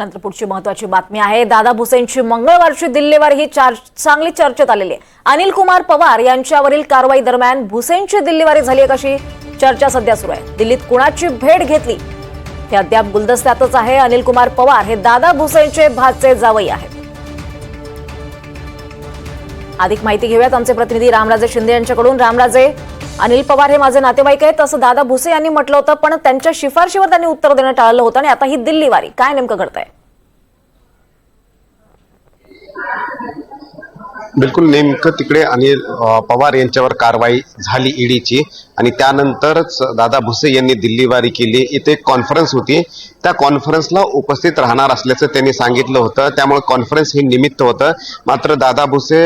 नंतर पुढची महत्वाची बातमी आहे. दादा भुसेंची मंगळवारची दिल्लीवर ही चार चांगली चर्चेत आलेली आहे. अनिल कुमार पवार यांच्यावरील कारवाई दरम्यान भुसेंची दिल्लीवारी झाली आहे कशी चर्चा सध्या सुरू आहे. दिल्लीत कुणाची भेट घेतली? हे अद्याप गुलदस्त्यातच आहे. अनिल कुमार पवार हे दादा भुसेंचे भाचे जावई आहेत. अधिक माहिती घेऊयात. आमचे प्रतिनिधी रामराजे शिंदे यांच्याकडून. रामराजे अनिल पवार हे माझे नातेवाईक आहेत. असं दादा भुसे यांनी म्हटलं होतं पण त्यांच्या शिफारशीवर त्यांनी उत्तर देणं टाळलं होतं आणि आता ही दिल्लीवारी काय नेमकं घडतंय? बिलकुल नेमकं तिकडे अनिल पवार यांच्यावर कारवाई झाली ईडीची. आणि त्यानंतरच दादा भुसे यांनी दिल्लीवारी केली. इथे एक कॉन्फरन्स होती. त्या कॉन्फरन्सला उपस्थित राहणार असल्याचं त्यांनी सांगितलं होतं. त्यामुळे कॉन्फरन्स हे निमित्त होतं. मात्र दादा भुसे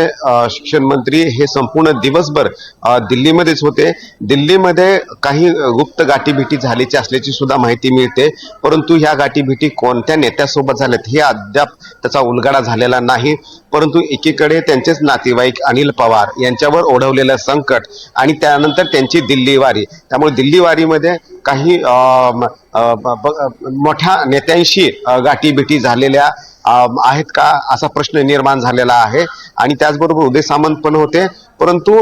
शिक्षण मंत्री हे संपूर्ण दिवसभर दिल्लीमध्येच होते. दिल्लीमध्ये काही गुप्त गाठीभेटी झाल्याची असल्याची सुद्धा माहिती मिळते. परंतु ह्या गाठीभेटी कोणत्या नेत्यासोबत झाल्यात हे अद्याप त्याचा उलगडा झालेला नाही. परंतु एकीकडे त्यांचे त्यांचेच नातेवाईक अनिल पवार यांच्यावर ओढवलेलं संकट आणि त्यानंतर त्यांची दिल्लीवारी. त्यामुळे दिल्लीवारीमध्ये काही मोठ्या नेत्यांशी अ, गाठीभेटी झालेल्या आहेत का असा प्रश्न निर्माण झालेला आहे. आणि त्याचबरोबर उदय सामंत पण होते. परंतु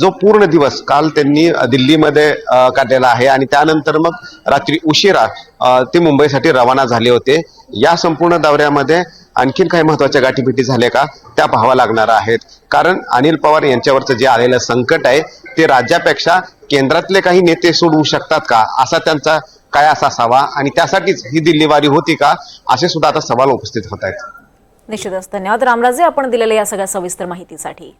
जो पूर्ण दिवस काल त्यांनी दिल्लीमध्ये काढलेला आहे आणि त्यानंतर मग रात्री उशिरा ते मुंबईसाठी रवाना झाले होते. या संपूर्ण दौऱ्यामध्ये आणखीन काही महत्त्वाच्या गाठीभेटी झाल्या का? त्या पाहाव्या लागणार आहेत. कारण अनिल पवार यांच्यावरचं जे आलेलं संकट आहे ते राज्यापेक्षा केंद्रातले काही नेते सोडवू शकतात का? असा त्यांचा काय असा असावा आणि त्यासाठीच ही दिल्लीवारी होती का? असे सुद्धा आता सवाल उपस्थित होत आहेत. निश्चितच. धन्यवाद. रामराजे आपण दिलेल्या या सगळ्या सविस्तर माहितीसाठी.